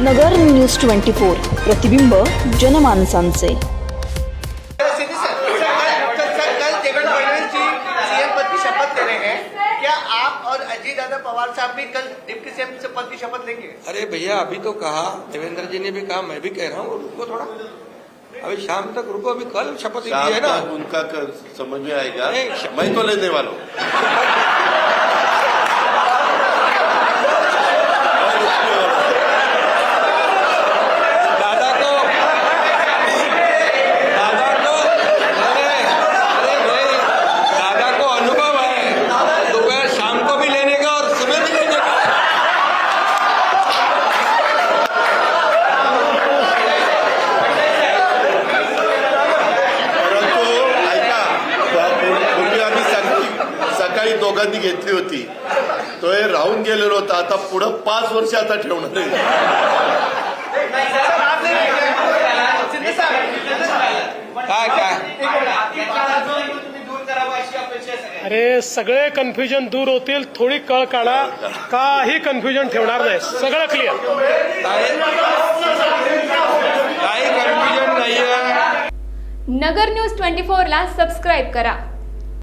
नगर news twenty four प्रतिबिंब जनमानसांचे. हैं पवार साहब भी कल डिप्टी सीएम से पद की शपथ लेंगे अरे भैया अभी तो कहा। देवेंद्र जी ने भी कहा मैं भी कह रहा हूँ रुको थोड़ा। अभी शाम तक रुको अभी कल शपथ ली है ना। उनका कर, समझ में आएगा। मैं तो लेने वाला हूँ। सकाळी दोघांनी घेतली होती. तो हे राहून गेलेलो होता. आता पुढं पाच वर्ष आता ठेवणार काय काय? अरे सगळे कन्फ्युजन दूर होतील. थोडी कळ काढा. काही कन्फ्युजन ठेवणार नाही. सगळं क्लिअर काही कन्फ्युजन नाही नगर न्यूज ट्वेंटी फोरला सबस्क्राईब करा.